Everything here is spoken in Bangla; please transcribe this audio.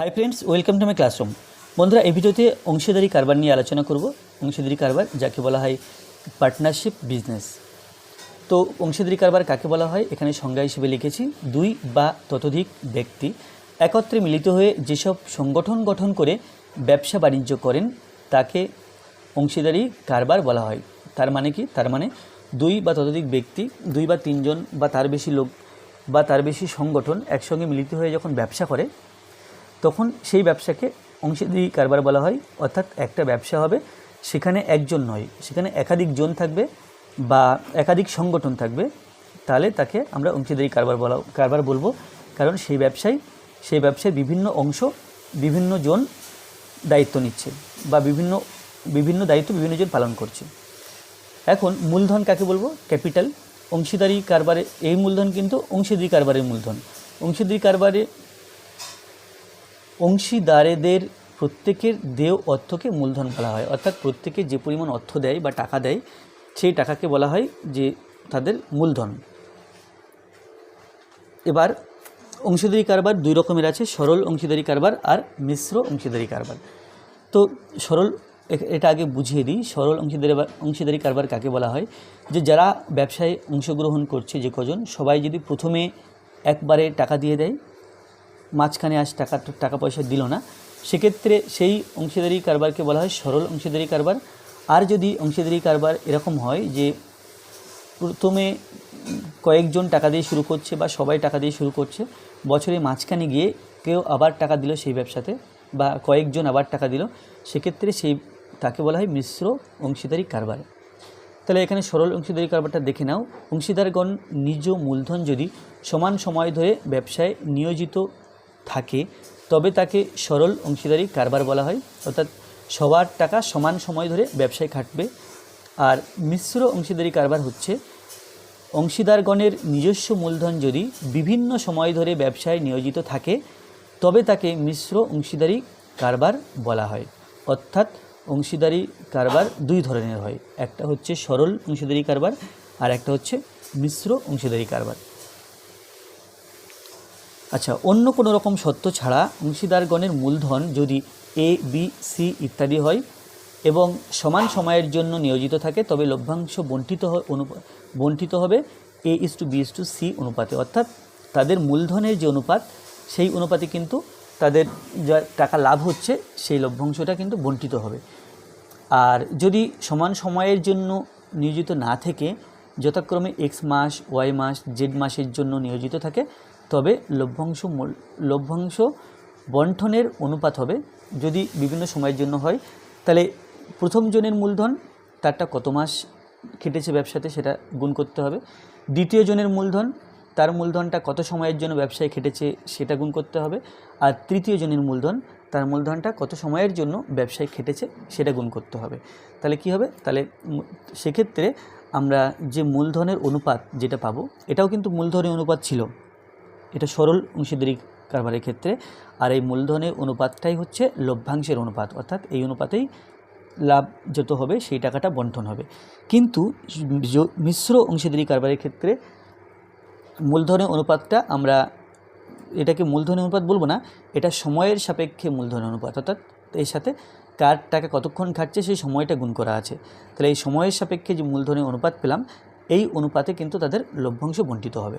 Hi friends welcome to my classroom বন্ধুরা, এই ভিডিওতে অংশীদারি কারবার নিয়ে আলোচনা করব। অংশীদারি কারবার যাকে বলা হয় পার্টনারশিপ বিজনেস তো অংশীদারি কারবার কাকে বলা হয়? এখানে সংজ্ঞা হিসেবে লিখেছি, দুই বা ততোধিক ব্যক্তি একত্রে মিলিত হয়ে যেসব সংগঠন গঠন করে ব্যবসা বাণিজ্য করেন, তাকে অংশীদারি কারবার বলা হয়। তার মানে কি? তার মানে দুই বা ততোধিক ব্যক্তি, দুই বা তিনজন বা তার বেশি লোক বা তার বেশি সংগঠন একসঙ্গে মিলিত হয়ে যখন ব্যবসা করে তখন সেই ব্যবসাকে অংশীদারি কারবার বলা হয়। অর্থাৎ একটা ব্যবসা হবে, সেখানে একজন নয়, সেখানে একাধিক জন থাকবে বা একাধিক সংগঠন থাকবে। তাহলে তাকে আমরা অংশীদারি কারবার বলা, কারবার বলব। কারণ সেই ব্যবসায় সেই ব্যবসায় বিভিন্ন অংশ, বিভিন্ন জন দায়িত্ব নিচ্ছে বা বিভিন্ন বিভিন্ন দায়িত্ব বিভিন্ন জন পালন করছে। এখন মূলধন কাকে বলব? ক্যাপিটাল। অংশীদারি কারবারে, এই মূলধন কিন্তু অংশীদারি কারবারের মূলধন। অংশীদারি কারবারে অংশীদারেদের প্রত্যেকের দেয় অর্থকে মূলধন বলা হয়। অর্থাৎ প্রত্যেকে যে পরিমাণ অর্থ দেয় বা টাকা দেয়, সেই টাকাকে বলা হয় যে তাদের মূলধন। এবার অংশীদারি কারবার দুই রকমের আছে, সরল অংশীদারি কারবার আর মিশ্র অংশীদারি কারবার। তো সরল, এটা আগে বুঝিয়ে দিই, সরল অংশীদারি অংশীদারি কারবার কাকে বলা হয়? যে যারা ব্যবসায় অংশগ্রহণ করছে যে কজন, সবাই যদি প্রথমে একবারে টাকা দিয়ে দেয় মাঝখানে আজ টাকা টাকা পয়সা দিল না। সেক্ষেত্রে সেই অংশীদারি কারবারকে বলা হয় সরল অংশীদারি কারবার। আর যদি অংশীদারি কারবার এরকম হয় যে প্রথমে কয়েকজন টাকা দিয়ে শুরু করছে বা সবাই টাকা দিয়ে শুরু করছে, বছরে মাঝখানে গিয়ে কেউ আবার টাকা দিল সেই ব্যবসাতে বা কয়েকজন আবার টাকা দিল, সেক্ষেত্রে সেই, তাকে বলা হয় মিশ্র অংশীদারি কারবার। তাহলে এখানে সরল অংশীদারি কারবারটা দেখে নাও। অংশীদারগণ নিজ মূলধন যদি সমান সময় ধরে ব্যবসায় নিয়োজিত থাকে। তবে তাকে সরল অংশীদারি কারবার বলা হয়। অর্থাৎ সবার টাকা সমান সময় ধরে ব্যবসায় খাটবে। আর মিশ্র অংশীদারি কারবার হচ্ছে, অংশীদারগণের নিজস্ব মূলধন যদি বিভিন্ন সময় ধরে ব্যবসায় নিয়োজিত থাকে, তবে তাকে মিশ্র অংশীদারি কারবার বলা হয়। অর্থাৎ অংশীদারি কারবার দুই ধরনের হয়। একটা হচ্ছে সরল অংশীদারি কারবার, আর একটা হচ্ছে মিশ্র অংশীদারি কারবার। আচ্ছা অন্য কোনো রকম সত্য ছাড়া অংশীদারগণের মূলধন যদি এ বি সি ইত্যাদি হয় এবং সমান সময়ের জন্য নিয়োজিত থাকে, তবে লভ্যাংশ বন্টিত বন্টিত হবে A is to B is to C অনুপাতে। অর্থাৎ তাদের মূলধনের যে অনুপাত, সেই অনুপাতে কিন্তু তাদের যা টাকা লাভ হচ্ছে, সেই লভ্যাংশটা কিন্তু বন্টিত হবে। আর যদি সমান সময়ের জন্য নিয়োজিত না থেকে, যথাক্রমে এক্স মাস ওয়াই মাস জেড মাসের জন্য নিয়োজিত থাকে তবে লভ্যাংশ মূল- লভ্যাংশ বন্টনের অনুপাত হবে। যদি বিভিন্ন সময়ের জন্য হয়, তাহলে প্রথম জনের মূলধন, তারটা কত মাস খেটেছে ব্যবসাতে সেটা গুণ করতে হবে। দ্বিতীয় জনের মূলধন, তার মূলধনটা কত সময়ের জন্য ব্যবসায় খেটেছে সেটা গুণ করতে হবে। আর তৃতীয় জনের মূলধন, তার মূলধনটা কত সময়ের জন্য ব্যবসায় খেটেছে সেটা গুণ করতে হবে। তাহলে কি হবে? তাহলে সেক্ষেত্রে আমরা যে মূলধনের অনুপাত যেটা পাবো, এটাও কিন্তু মূলধনের অনুপাত ছিল। এটা সরল অংশীদারি কারবারের ক্ষেত্রে, আর এই মূলধনের অনুপাতটাই হচ্ছে লভ্যাংশের অনুপাত, অর্থাৎ এই অনুপাতেই লাভ যত হবে সেই টাকাটা বন্টন হবে। কিন্তু মিশ্র অংশীদারি কারবারের ক্ষেত্রে মূলধনের অনুপাতটা আমরা এটাকে মূলধনের অনুপাত বলব না, এটা সময়ের সাপেক্ষে মূলধনের অনুপাত, অর্থাৎ এর সাথে কার টাকা কতক্ষণ খাটছে সেই সময়টা গুণ করা আছে। তাহলে এই সময়ের সাপেক্ষে যে মূলধনের অনুপাত পেলাম, এই অনুপাতে কিন্তু তাদের লভ্যাংশ বন্টিত হবে।